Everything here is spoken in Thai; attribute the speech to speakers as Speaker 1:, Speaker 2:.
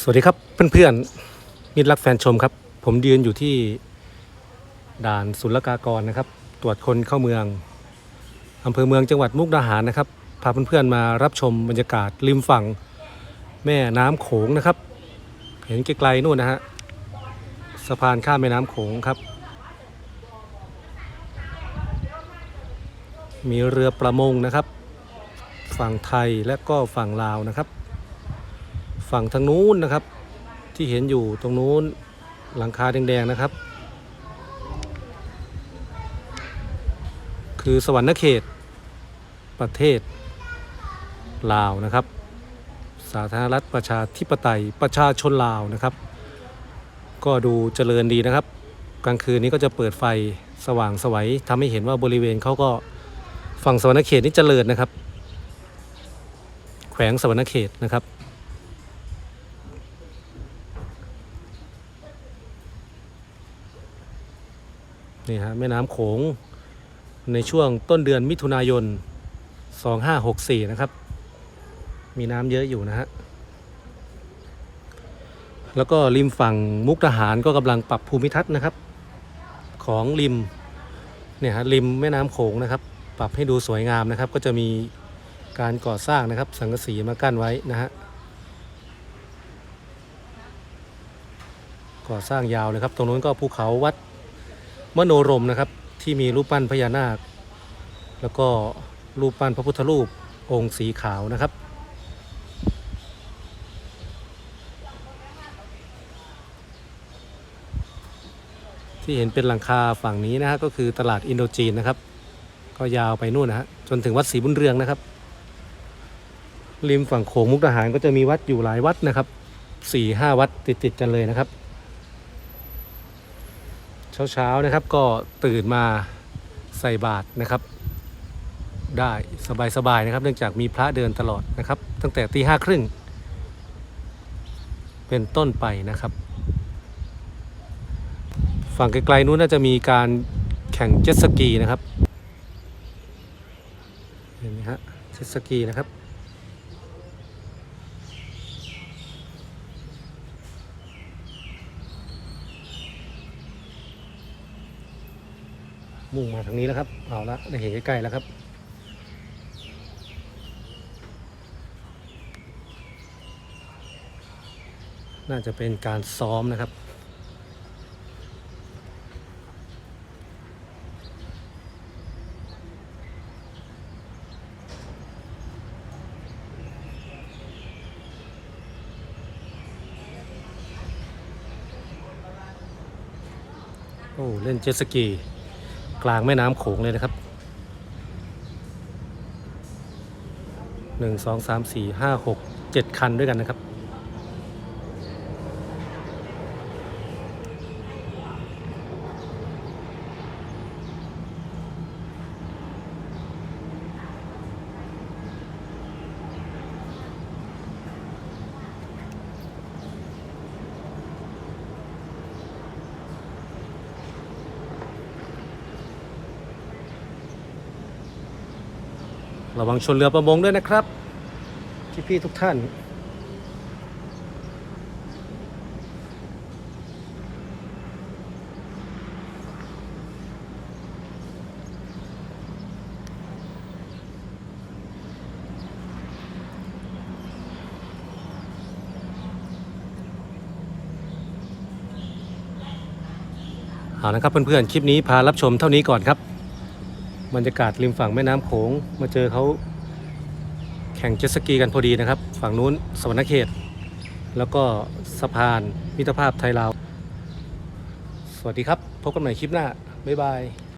Speaker 1: สวัสดีครับเพื่อนๆมิตรรักแฟนชมครับ ผมยืนอยู่ที่ด่านศุลกากรนะครับ ตรวจคนเข้าเมืองอำเภอเมืองจังหวัดมุกดาหารนะครับ พาเพื่อนๆมารับชมบรรยากาศริมฝั่งแม่น้ำโขงนะครับ เห็นไกลๆนู่นนะฮะสะพานข้ามแม่น้ำโขงครับ มีเรือประมงนะครับ ฝั่งไทยและก็ฝั่งลาวนะครับ ฝั่งทางนู้นนะครับ ที่เห็นอยู่ตรงนู้นหลังคาแดงๆนะครับ คือสวรรณเขต ประเทศ ลาวนะครับ สาธารณรัฐประชาธิปไตยประชาชนลาวนะครับ ก็ดูเจริญดีนะครับ กลางคืนนี้ก็จะเปิดไฟสว่างสวัยทำให้เห็นว่าบริเวณเขาก็ฝั่งสวรรณเขตนี่เจริญนะครับ แขวงสวรรณเขตนะครับ นี่ฮะแม่น้ำโขงในช่วงต้นเดือนมิถุนายน 2564 นะครับ มีน้ำเยอะอยู่นะฮะ แล้วก็ริมฝั่งมุกดาหารก็กำลังปรับภูมิทัศน์นะครับ ของริมเนี่ยฮะริมแม่น้ำโขงนะครับ ปรับให้ดูสวยงามนะครับ ก็จะมีการก่อสร้างนะครับ สังกะสีมากั้นไว้นะฮะก่อสร้างยาวเลยครับ ตรงนู้นก็ภูเขาวัด มโนรมนะครับที่มีรูปปั้นพญานาค แล้วก็รูปปั้นพระพุทธรูปองค์สีขาวนะครับ ที่เห็นเป็นหลังคาฝั่งนี้นะฮะก็คือตลาดอินโดจีนนะครับ ก็ยาวไปนู่นนะฮะจนถึงวัดศรีบุญเรืองนะครับ ริมฝั่งโขงมุกดาหารก็จะมีวัดอยู่หลายวัดนะครับสี่ห้าวัดติดๆกันเลยนะครับ เช้าๆนะครับก็ตื่นมาใส่บาตรนะครับ ได้สบายๆนะครับ เนื่องจากมีพระเดินตลอดนะครับ ตั้งแต่ตีห้าครึ่งเป็นต้นไปนะครับ ฝั่งไกลๆนู้นน่าจะมีการแข่งเจ็ตสกีนะครับเห็นไหมฮะเจ็ตสกีนะครับ มุ่งมาทางนี้แล้วครับ เอาละได้เห็นใกล้ๆแล้วครับ น่าจะเป็นการซ้อมนะครับโอ้ เล่นเจ็ตสกี ลางแม่น้ำโขงเลยนะครับหนึ่งสองสามสี่ห้าหกเจ็ดคันด้วยกันนะครับ ระวังชนเรือประมงด้วยนะครับพี่ๆทุกท่าน เอานะครับเพื่อนๆ คลิปนี้พารับชมเท่านี้ก่อนครับ บรรยากาศริมฝั่งแม่น้ำโขง มาเจอเขาแข่งเจ็ตสกีกันพอดีนะครับ ฝั่งนู้นสวรรคเขต แล้วก็สะพานมิตรภาพไทยลาว สวัสดีครับ พบกันใหม่คลิปหน้า บ๊ายบาย